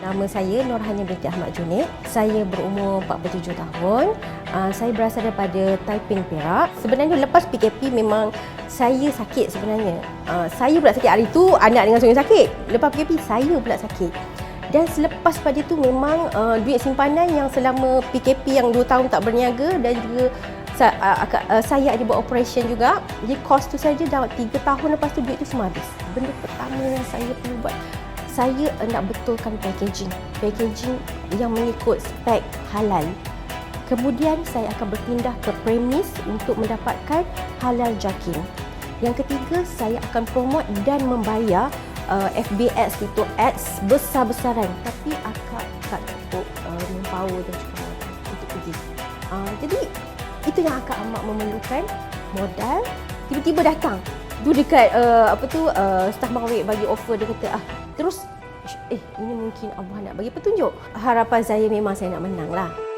Nama saya Nurhania binti Ahmad Junid. Saya berumur 47 tahun. Uh, saya berasal daripada Taiping, Perak. Sebenarnya lepas PKP memang saya sakit sebenarnya. Uh, saya pula sakit hari itu, anak dengan suami sakit. Lepas PKP saya pula sakit. Dan selepas pada itu memang uh, duit simpanan yang selama PKP yang 2 tahun tak berniaga dan juga saya ada buat operation juga. Jadi kos tu saja dah 3 tahun lepas tu duit tu semua habis. Benda pertama yang saya perlu buat saya nak betulkan packaging. Packaging yang mengikut spek halal. Kemudian saya akan berpindah ke premis untuk mendapatkan halal jakin. Yang ketiga, saya akan promote dan membayar uh, FB ads itu ads besar-besaran. Tapi akak tak cukup uh, manpower dan modal untuk pergi. Uh, jadi itu yang akak amat memerlukan modal. Tiba-tiba datang. Tu dekat uh, apa tu uh, staff Bang Awik bagi offer dia kata ah terus eh ini mungkin Allah nak bagi petunjuk. Harapan saya memang saya nak menang lah.